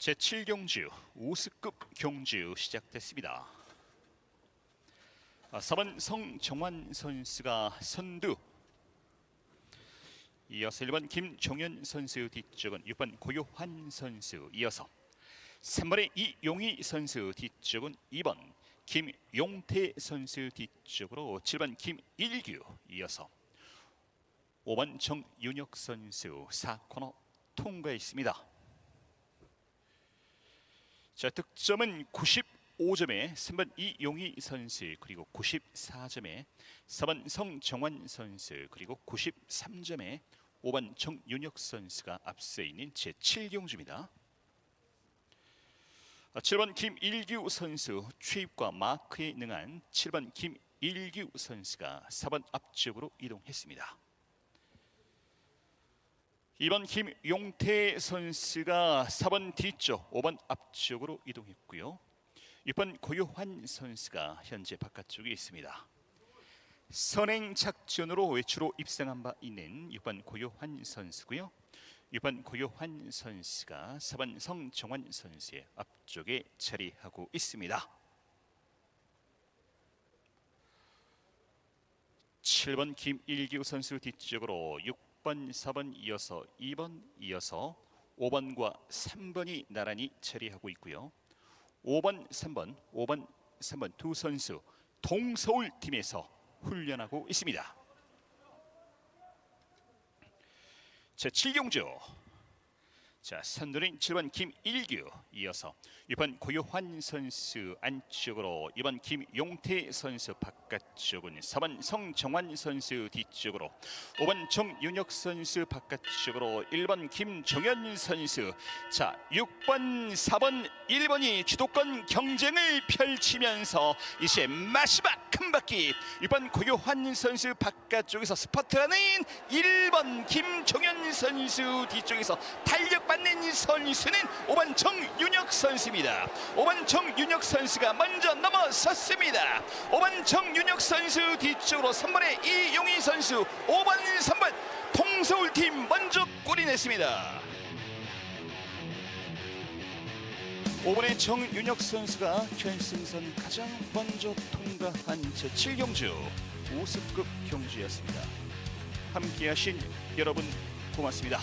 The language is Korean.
제7경주 우스급 경주 시작됐습니다. 아, 4번 성정환 선수가 선두 이어서 1번 김종현 선수 뒤쪽은 6번 고요환 선수 이어서 3번의 이용희 선수 뒤쪽은 2번 김용태 선수 뒤쪽으로 7번 김일규 이어서 5번 정윤혁 선수 4코너 통과했습니다. 자 득점은 95점에 3번 이용희 선수 그리고 94점에 4번 성정환 선수 그리고 93점에 5번 정윤혁 선수가 앞서 있는 제7경주입니다. 7번 김일규 선수 취입과 마크에 능한 7번 김일규 선수가 4번 앞쪽으로 이동했습니다. 2번 김용태 선수가 4번 뒤쪽, 5번 앞쪽으로 이동했고요. 6번 고요환 선수가 현재 바깥쪽에 있습니다. 선행 작전으로 외추로 입상한 바 있는 6번 고요환 선수고요. 6번 고요환 선수가 4번 성정환 선수의 앞쪽에 자리하고 있습니다. 7번 김일규 선수 뒤쪽으로 6 번, 4번 이어서 2번 이어서 5번과 3번이 나란히 자리하고 있고요. 5번, 3번, 5번, 3번 두 선수 동서울 팀에서 훈련하고 있습니다. 제 7경주 자 선두는 7번 김일규 이어서 6번 고요환 선수 안쪽으로 2번 김용태 선수 바깥쪽은 4번 성정환 선수 뒤쪽으로 5번 정윤혁 선수 바깥쪽으로 1번 김종현 선수. 자 6번 4번 1번이 주도권 경쟁을 펼치면서 이제 마지막 큰 바퀴 6번 고요환 선수 바깥쪽에서 스퍼트라는 1번 김종현 선수 뒤쪽에서 탄력받는 선수는 5번 정윤혁 선수입니다. 5번 정윤혁 선수가 먼저 넘어섰습니다. 5번 정윤혁 선수 뒤쪽으로 3번의 이용희 선수 5번 3번 동서울팀 먼저 골이 냈습니다. 5번의 정윤혁 선수가 결승선 가장 먼저 통과한 제7경주 5승급 경주였습니다. 함께하신 여러분 고맙습니다.